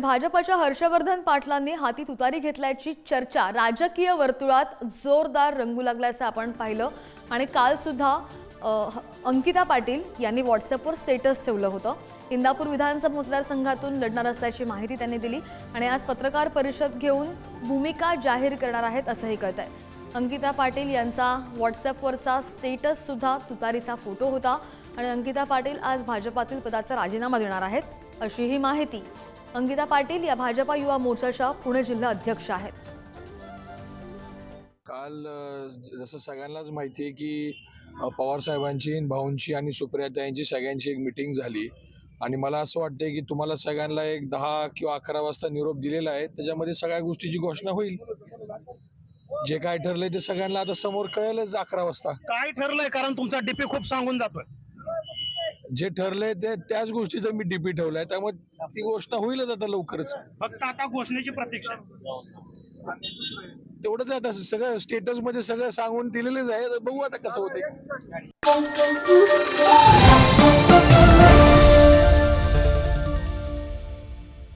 भाजपच्या हर्षवर्धन पाटलांनी हाती तुतारी घेतल्याची चर्चा राजकीय वर्तुळात जोरदार रंगू लागल्याचं आपण पाहिलं. आणि काल सुद्धा अंकिता पाटील यांनी व्हॉट्सअपवर स्टेटस ठेवलं होतं. इंदापूर विधानसभा मतदारसंघातून लढणार असल्याची माहिती त्यांनी दिली आणि आज पत्रकार परिषद घेऊन भूमिका जाहीर करणार आहेत असंही कळत आहे अंकिता पाटील यांचा व्हॉट्सअपवरचा स्टेटससुद्धा तुतारीचा फोटो होता आणि अंकिता पाटील आज भाजपातील पदाचा राजीनामा देणार आहेत अशी ही माहिती अंकिता पाटील या भाजपा युवा मोर्चाच्या पुणे जिल्हा अध्यक्ष आहेत. काल जसं सगळ्यांनाच माहिती आहे की पवार साहेबांची भाऊंची आणि सुप्रियाताईंची सगळ्यांची एक मिटिंग झाली. आणि मला असं वाटतंय की तुम्हाला सगळ्यांना एक दहा किंवा अकरा वाजता निरोप दिलेला आहे. त्याच्यामध्ये सगळ्या गोष्टीची घोषणा होईल. जे काय ठरलंय ते सगळ्यांना आता समोर कळेलच अकरा वाजता. काय ठरलंय? कारण तुमचा डीपी खूप सांगून जातोय. जे ठरलंय ते त्याच गोष्टीचं मी डीपी ठेवलाय. त्यामुळे ती गोष्ट होईलच आता लवकरच. फक्त आता घोषणेची प्रतीक्षा. तेवढंच आता. सगळं स्टेटसमध्ये सगळं सांगून दिलेलेच आहे. बघू आता कसं होतंय.